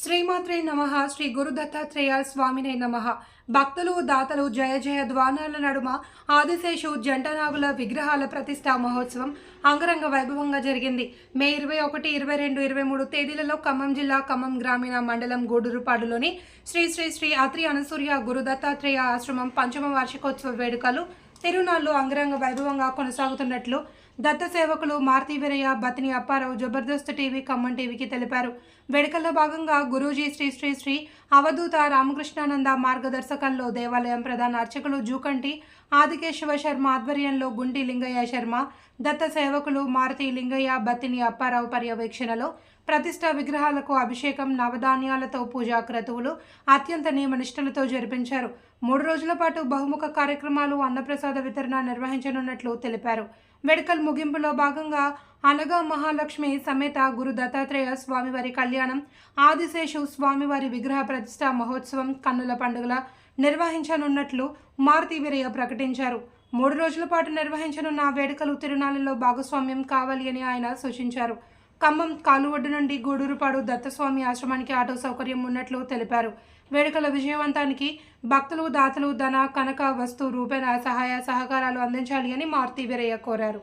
శ్రీమాత్రే నమ శ్రీ గురు దత్తాత్రేయ స్వామినే నమ. భక్తులు దాతలు జయ జయ ద్వానాల నడుమ ఆదిశేషు జంటనాగుల విగ్రహాల ప్రతిష్టా మహోత్సవం అంగరంగ వైభవంగా జరిగింది. మే ఇరవై ఒకటి ఇరవై రెండు ఇరవై మూడు తేదీలలో ఖమ్మం జిల్లా ఖమ్మం గ్రామీణ మండలం గూడూరుపాడులోని శ్రీ శ్రీ శ్రీ అత్రి అనసూర్య గురు దత్తాత్రేయ ఆశ్రమం పంచమ వార్షికోత్సవ వేడుకలు తిరునాళ్ళు అంగరంగ వైభవంగా కొనసాగుతున్నట్లు దత్త సేవకులు మారుతి వీరయ్య బతిని అప్పారావు జబర్దస్త్ టీవీ ఖమ్మం టీవీకి తెలిపారు. వేడుకల్లో భాగంగా గురూజీ శ్రీ శ్రీ శ్రీ అవధూత రామకృష్ణానంద మార్గదర్శకంలో దేవాలయం ప్రధాన అర్చకులు జూకంటి ఆదికేశవ శర్మ ఆధ్వర్యంలో గుంటి లింగయ్య శర్మ దత్త సేవకులు మారుతి లింగయ్య బతిని అప్పారావు పర్యవేక్షణలో ప్రతిష్ట విగ్రహాలకు అభిషేకం నవధాన్యాలతో పూజా క్రతువులు అత్యంత నియమనిష్టలతో జరిపించారు. మూడు రోజుల పాటు బహుముఖ కార్యక్రమాలు అన్నప్రసాద వితరణ నిర్వహించనున్నట్లు తెలిపారు. మెడికల్ ముగింపులో భాగంగా అనగా మహాలక్ష్మి సమేత గురు దత్తాత్రేయ స్వామివారి కళ్యాణం ఆదిశేషు స్వామివారి విగ్రహ ప్రతిష్ట మహోత్సవం కన్నుల పండుగల నిర్వహించనున్నట్లు మారుతి వీరయ్య ప్రకటించారు. మూడు రోజుల పాటు నిర్వహించనున్న ఆ వేడుకలు తిరునాళ్ళలో భాగస్వామ్యం కావాలి అని ఆయన సూచించారు. ఖమ్మం కాలువడ్డు నుండి గూడూరుపాడు దత్తస్వామి ఆశ్రమానికి ఆటో సౌకర్యం ఉన్నట్లు తెలిపారు. వేడుకల విజయవంతానికి భక్తులు దాతలు ధన కనక వస్తు రూపేణ సహాయ సహకారాలు అందించాలి అని మారుతి వీరయ్య కోరారు.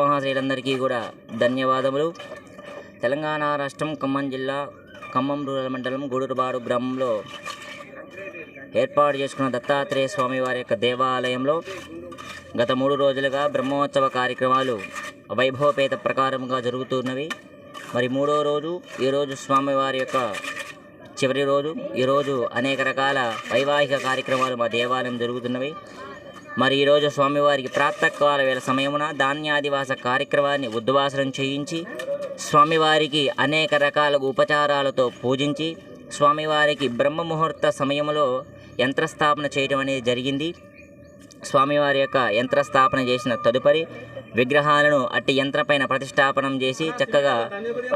మహాశయులందరికీ కూడా ధన్యవాదములు. తెలంగాణ రాష్ట్రం ఖమ్మం జిల్లా ఖమ్మం రూరల్ మండలం గూడూరుబాడు గ్రామంలో ఏర్పాటు చేసుకున్న దత్తాత్రేయ స్వామి వారి యొక్క దేవాలయంలో గత మూడు రోజులుగా బ్రహ్మోత్సవ కార్యక్రమాలు వైభవపేత ప్రకారంగా జరుగుతున్నవి. మరి మూడో రోజు ఈరోజు స్వామివారి యొక్క చివరి రోజు. ఈరోజు అనేక రకాల వైవాహిక కార్యక్రమాలు మా దేవాలయం జరుగుతున్నవి. మరి ఈరోజు స్వామివారికి ప్రాతకాల వేళ సమయమున ధాన్యాదివాస కార్యక్రమాన్ని ఉద్వాసనం చేయించి స్వామివారికి అనేక రకాల ఉపచారాలతో పూజించి స్వామివారికి బ్రహ్మ ముహూర్త సమయంలో యంత్రస్థాపన చేయడం అనేది జరిగింది. స్వామివారి యొక్క యంత్రస్థాపన చేసిన తదుపరి విగ్రహాలను అట్టి యంత్రపైన ప్రతిష్టాపనం చేసి చక్కగా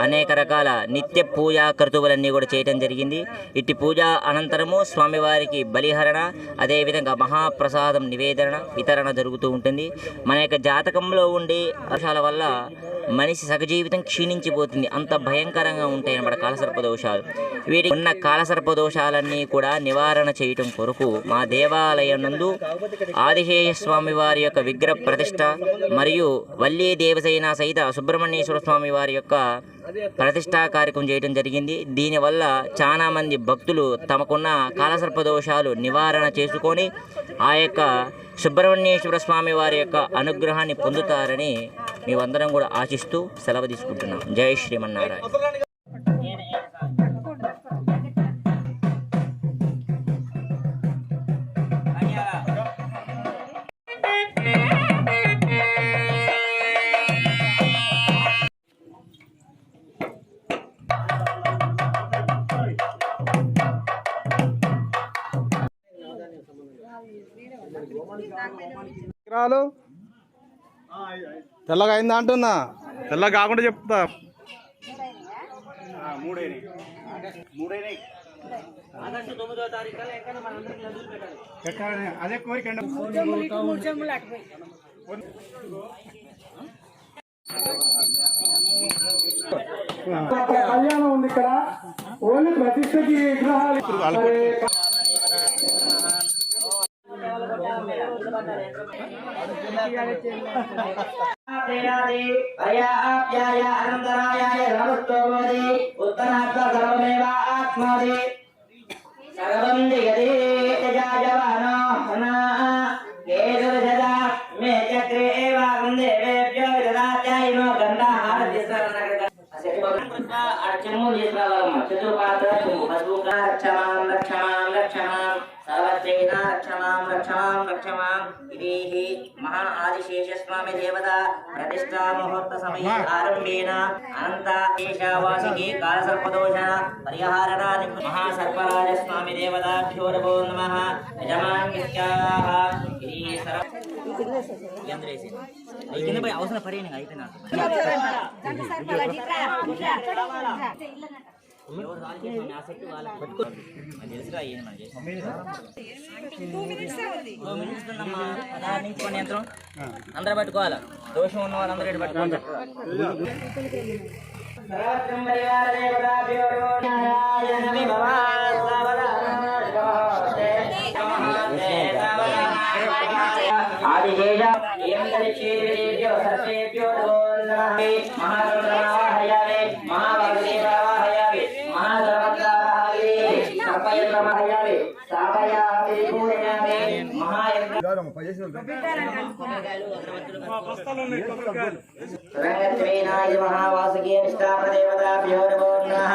అనేక రకాల నిత్య పూజా క్రతువులన్నీ కూడా చేయటం జరిగింది. ఇట్టి పూజ అనంతరము స్వామివారికి బలిహరణ అదేవిధంగా మహాప్రసాదం నివేదన వితరణ జరుగుతూ ఉంటుంది. మన యొక్క జాతకంలో ఉండే అంశాల వల్ల మనిషి సగజీవితం క్షీణించిపోతుంది. అంత భయంకరంగా ఉంటాయి అన్నమాట కాలసర్ప దోషాలు వీటికి ఉన్న కాలసర్ప దోషాలన్నీ కూడా నివారణ చేయటం కొరకు మా దేవాలయం నందు ఆదిశేష స్వామి వారి యొక్క విగ్రహ ప్రతిష్ట మరియు వల్లీ దేవసేన సహిత సుబ్రహ్మణ్యేశ్వర స్వామి వారి యొక్క ప్రతిష్టా కార్యక్రమం చేయడం జరిగింది. దీనివల్ల చాలా మంది భక్తులు తమకున్న కాలసర్ప దోషాలు నివారణ చేసుకొని ఆ యొక్క సుబ్రహ్మణ్యేశ్వర స్వామి వారి యొక్క అనుగ్రహాన్ని పొందుతారని మేమందరం కూడా ఆశిస్తూ సెలవు తీసుకుంటున్నాం. జై శ్రీమన్నారాయణ. విగ్రహాలు తెల్లగా అయిందా అంటున్నా? తెల్ల కాకుండా చెప్తా. అదే కోరిక కళ్యాణం ఉంది ఇక్కడ. ఓన్లీ ప్రతిష్టకి విగ్రహాలు. पर्याप्याय अनन्तरायाय रमस्तोमोदे उत्तरात्मसर्वमेवात्मोदे सर्वं दिगदे त्यजायवानोहना केशुरजदा मे चक्रे एवां देवेभ्यो ददात्याय नो गन्धाहारदिसरणकृत अर्चमूल्यस्रवरम चतुर्पात्र चुम्बुभस्मुखा रक्षमां रक्षमां रक्षमां రక్షమాం రక్షమాం సర్వత్రైన రక్షమాం రక్షమాం రక్షమాం ఇది మహా ఆదిశేష స్వామి దేవత ప్రతిష్టా ముహూర్త సమయ ఆరంభేన అనంత శేషావాసికి కాలసర్పదోష పరిహారణాని మహాసర్పరాజ స్వామి దేవతాభ్యో నమో నమః యజమాన్యస్యాః ఇది పోయి అవసరం అయితే యంత్రం. అందరూ పట్టుకోవాలి? దోషం ఉన్న వాళ్ళు అందరూ పట్టుకోవాలి. సర్వత్రం పరివార దేవతాభ్యో నమో నారాయణ విభవా ఆదిశేష ఏం సర్వేభ్యో నమో రంగత్వేనాయ మహావాసుకి నిష్టాపదేవతాభ్యోర్వోర్ణః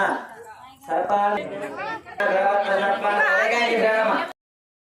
సర్పాల్ సర్పాల్